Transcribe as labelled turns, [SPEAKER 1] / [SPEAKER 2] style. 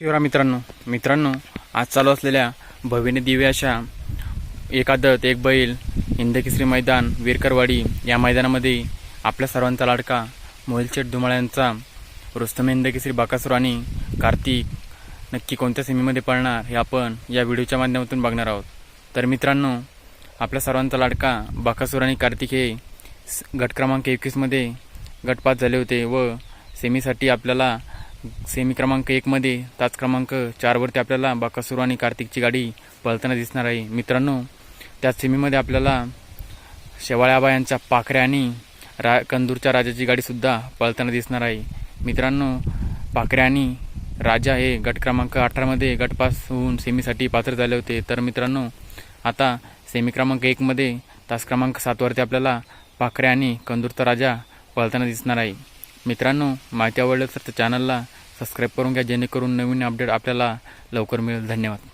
[SPEAKER 1] शिवरा मित्रांनो मित्रांनो आज चालू असलेल्या भविनी दिव्य अशा एकादत एक बैल हिंदकेसरी मैदान वीरकरवाडी या मैदानामध्ये आपल्या सर्वांचा लाडका मोहिलचेट धुमाळ यांचा रुस्तम हिंदकेसरी बाकासूर आणि कार्तिक नक्की कोणत्या सेमीमध्ये पळणार हे आपण या व्हिडिओच्या माध्यमातून बघणार आहोत. तर मित्रांनो आपल्या सर्वांचा लाडका बाकासूर आणि कार्तिक हे गट क्रमांक एकवीसमध्ये गटपात झाले होते व सेमीसाठी आपल्याला सेमी क्रमांक एकमध्ये तास क्रमांक चारवरती आपल्याला बाकासूर आणि कार्तिकची गाडी पळताना दिसणार आहे. मित्रांनो त्या सेमीमध्ये आपल्याला शेवाळ्याबा यांच्या पाखऱ्या आणि रा कंदूरच्या राजाची गाडीसुद्धा पळताना दिसणार आहे. मित्रांनो पाखऱ्या आणि राजा हे गट क्रमांक अठरामध्ये गटपास होऊन सेमीसाठी पात्र झाले होते. तर मित्रांनो आता सेमी क्रमांक एकमध्ये तास क्रमांक सातवरती आपल्याला पाखऱ्या आणि कंदूरचा राजा पळताना दिसणार आहे. मित्रांनो माहिती आवडलं तर त्या चॅनलला सबस्क्राईब करून घ्या जेणेकरून नवीन अपडेट आपल्याला लवकर मिळेल. धन्यवाद.